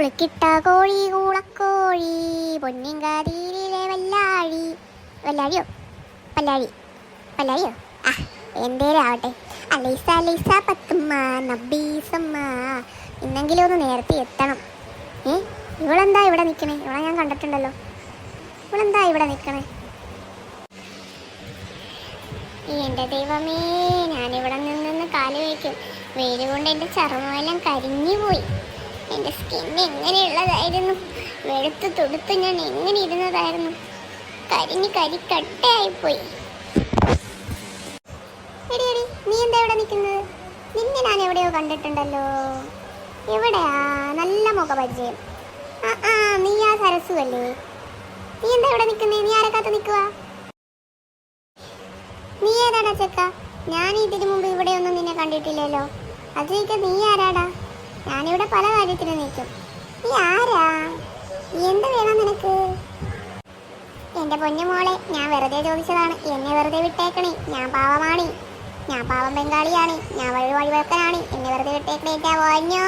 കുളിക്കിട്ട കോഴി കൂളക്കോഴി പൊന്നിങ്കാതിയിലെ വല്ലാഴി. വല്ലാഴിയോ? പല്ലാഴി പല്ലാഴിയോ ആ എന്തേലും ആവട്ടെ അലൈസ അലൈസ പത്തുമ്മ നബീസമ്മ ഇന്നെങ്കിലും ഒന്ന് നേരത്തെ എത്തണം. ഏ? ഇവളെന്താ ഇവിടെ നിൽക്കണേ ഇവളെ ഞാൻ കണ്ടിട്ടുണ്ടല്ലോ. ഇവളെന്താ ഇവിടെ നിൽക്കണേ എന്റെ ദൈവമേ ഞാനിവിടെ നിന്ന് കാൽ വയ്ക്കും വെയിൽ കൊണ്ട് എന്റെ ചർമ്മമെല്ലാം കരിഞ്ഞു പോയി എന്റെ സ്കിൻ എങ്ങനെയുള്ളതായിരുന്നു വെളുത്ത് തൊടുത്ത് ഞാൻ എങ്ങനെ ഇരുന്നതായിരുന്നു കരിഞ്ഞ് കരിക്കട്ടയായിപ്പോയി എടി എടി നീ എന്താ ഇവിടെ നിൽക്കുന്നത്? നിന്നെ ഞാൻ എവിടെയോ കണ്ടിട്ടുണ്ടല്ലോ. എവിടെയാ? നല്ല മുഖപരിചയം. ആ ആ നീ ആ സരസു അല്ലേ? നീ എന്താ ഇവിടെ നിൽക്കുന്നേ? നീ ആരെ കാത്ത് നിൽക്കുക നീ ഏതാടാ ചെക്ക? ഞാൻ ഇതിനു മുമ്പ് ഇവിടെ ഒന്നും നിന്നെ കണ്ടിട്ടില്ലല്ലോ. അതിലേക്ക് നീ ആരാടാ? ഞാനിവിടെ പല കാര്യത്തിനും നിൽക്കും. നീ ആരാ? എന്ത് വേണം നിനക്ക്? എന്റെ പൊന്നു മോളെ ഞാൻ വെറുതെ ചോദിച്ചതാണ്. എന്നെ വെറുതെ വിട്ടേക്കണേ. ഞാൻ പാവമാണ്. ഞാൻ പാവം ബംഗാളിയാണ്. ഞാൻ വഴി വഴിവെക്കനാണ് എന്നെ വെറുതെ വിട്ടേക്കണേ എന്റെ പൊന്നോ.